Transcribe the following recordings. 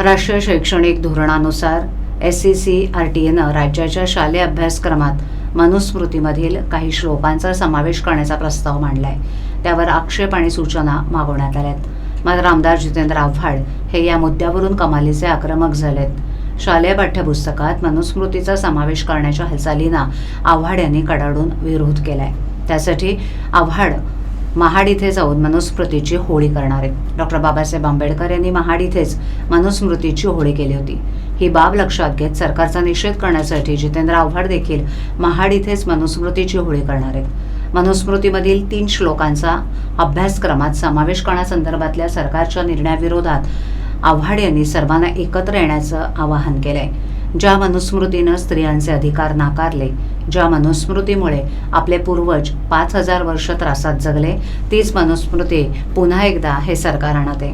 राष्ट्रीय शैक्षणिक धोरणानुसार S C C R T एनं राज्याच्या शालेय अभ्यासक्रमात मनुस्मृतीमधील काही श्लोकांचा समावेश करण्याचा प्रस्ताव मांडला आहे त्यावर आक्षेप आणि सूचना मागवण्यात आल्यात. मात्र आमदार जितेंद्र आव्हाड हे या मुद्द्यावरून कमालीचे आक्रमक झालेत. शालेय पाठ्यपुस्तकात मनुस्मृतीचा समावेश करण्याच्या हालचालींना आव्हाड यांनी कडाडून विरोध केला आहे त्यासाठी आव्हाड महाड इथे जाऊन मनुस्मृतीची होळी करणार आहेत. डॉक्टर बाबासाहेब आंबेडकर यांनी महाड इथेच मनुस्मृतीची होळी केली होती. ही बाब लक्षात घेत सरकारचा निषेध करण्यासाठी जितेंद्र आव्हाड देखील महाड इथेच मनुस्मृतीची होळी करणार आहेत. मनुस्मृतीमधील तीन श्लोकांचा अभ्यासक्रमात समावेश करण्यासंदर्भातल्या सरकारच्या निर्णयाविरोधात आव्हाड यांनी सर्वांना एकत्र येण्याचं आवाहन केलं आहे ज्या मनुस्मृतीनं स्त्रियांचे अधिकार नाकारले ज्या मनुस्मृतीमुळे आपले पूर्वज पाच हजार वर्ष त्रासात जगले तीच मनुस्मृती पुन्हा एकदा हे सरकार आणते.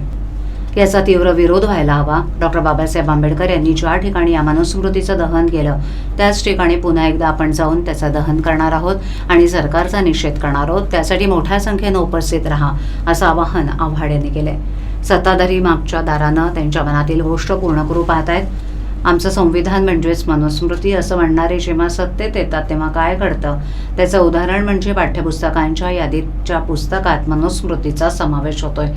याचा तीव्र विरोध व्हायला हवा. डॉक्टर बाबासाहेब आंबेडकर यांनी ज्या ठिकाणी या मनुस्मृतीचं दहन केलं त्याच ठिकाणी पुन्हा एकदा आपण जाऊन त्याचं दहन करणार आहोत आणि सरकारचा निषेध करणार आहोत. त्यासाठी मोठ्या संख्येनं उपस्थित राहा असं आवाहन आव्हाड यांनी केलंय. सत्ताधारी मागच्या दारानं त्यांच्या मनातील गोष्ट पूर्ण करू आहेत आमचं संविधान म्हणजेच मनुस्मृती असं म्हणणारे जेव्हा सत्तेत येतात तेव्हा काय घडतं? त्याचं उदाहरण म्हणजे पाठ्यपुस्तकांच्या यादीच्या पुस्तकात मनुस्मृतीचा समावेश होतोय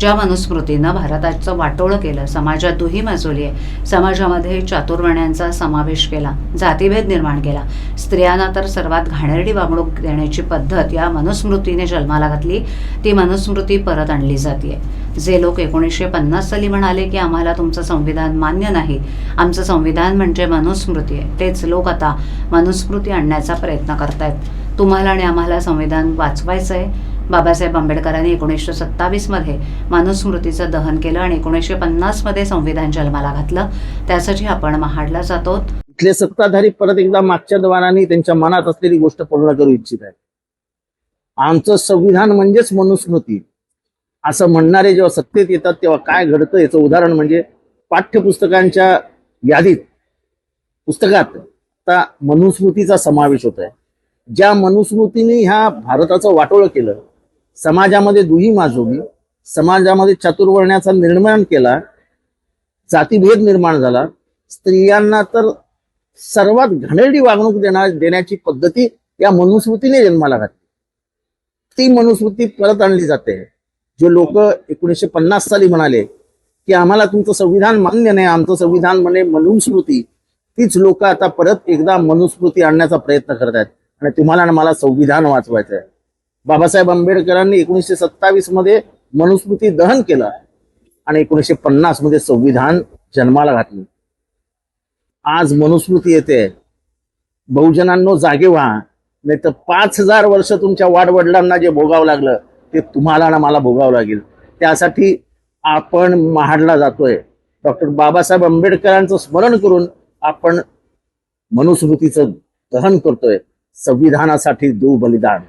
ज्या मनुस्मृतीनं भारताचं वाटोळं केलं समाजात दुही माजवली आहे. समाजामध्ये चातुर्वण्यांचा समावेश केला जातीभेद निर्माण केला. स्त्रियांना तर सर्वात घाणेरडी वागणूक देण्याची पद्धत या मनुस्मृतीने जन्माला घातली. ती मनुस्मृती परत आणली जाते जे लोक एकोणीसशे पन्नास साली म्हणाले की आम्हाला तुमचं संविधान मान्य नाही. आमचं संविधान म्हणजे मनुस्मृती आहे. तेच लोक आता मनुस्मृती आणण्याचा प्रयत्न करतायत. तुम्हाला आणि आम्हाला संविधान वाचवायचं आहे. बाबासाहेब आंबेडकरांनी एकोणीसशे सत्तावीसमध्ये मनुस्मृतीचं दहन केलं आणि एकोणीसशे पन्नासमध्ये संविधान जन्माला घातलं. त्यासाठी आपण महाडला जातो इथले सत्ताधारी परत एकदा मागच्या द्वाराने त्यांच्या मनात असलेली गोष्ट पूर्ण करू इच्छित आहे आमचं संविधान म्हणजेच मनुस्मृती. असं म्हणणारे जेव्हा सत्तेत येतात तेव्हा काय घडतं याचं उदाहरण म्हणजे पाठ्यपुस्तकांच्या यादीत पुस्तकात आता मनुस्मृतीचा समावेश होत आहे ज्या मनुस्मृतीने ह्या भारताचं वाटोळं केलं समाजामध्ये दुही माजवली समाजामध्ये चातुर्वर्ण्याचा निर्माण केला जातीभेद निर्माण झाला स्त्रियांना तर सर्वात घाणेरडी वागणूक देणार देण्याची पद्धती या मनुस्मृतीने जन्माला घातली. ती मनुस्मृती परत आणली जाते. जे लोक एकोणीसशे पन्नास साली म्हणाले की आम्हाला तुमचं संविधान मान्य नाही आमचं संविधान म्हणे मनुस्मृती. तीच लोक आता परत एकदा मनुस्मृती आणण्याचा प्रयत्न करत आहेत आणि तुम्हाला आणि मला संविधान वाचवायचं आहे बाबासाहेब आंबेडकरांनी एकोणीसशे सत्तावीसमध्ये मनुस्मृती दहन केलं आणि एकोणीसशे पन्नासमध्ये संविधान जन्माला घातलं. आज मनुस्मृती येते. बहुजनांनो जागे व्हा. नाही तर पाच हजार वर्ष तुमच्या वाडवडिलांना जे भोगावं लागलं ते तुम्हाला आणि मला भोगावं लागेल. त्यासाठी आपण महाडला जातोय. डॉक्टर बाबासाहेब आंबेडकरांचं स्मरण करून आपण मनुस्मृतीचं दहन करतोय. संविधानासाठी देऊ बलिदान.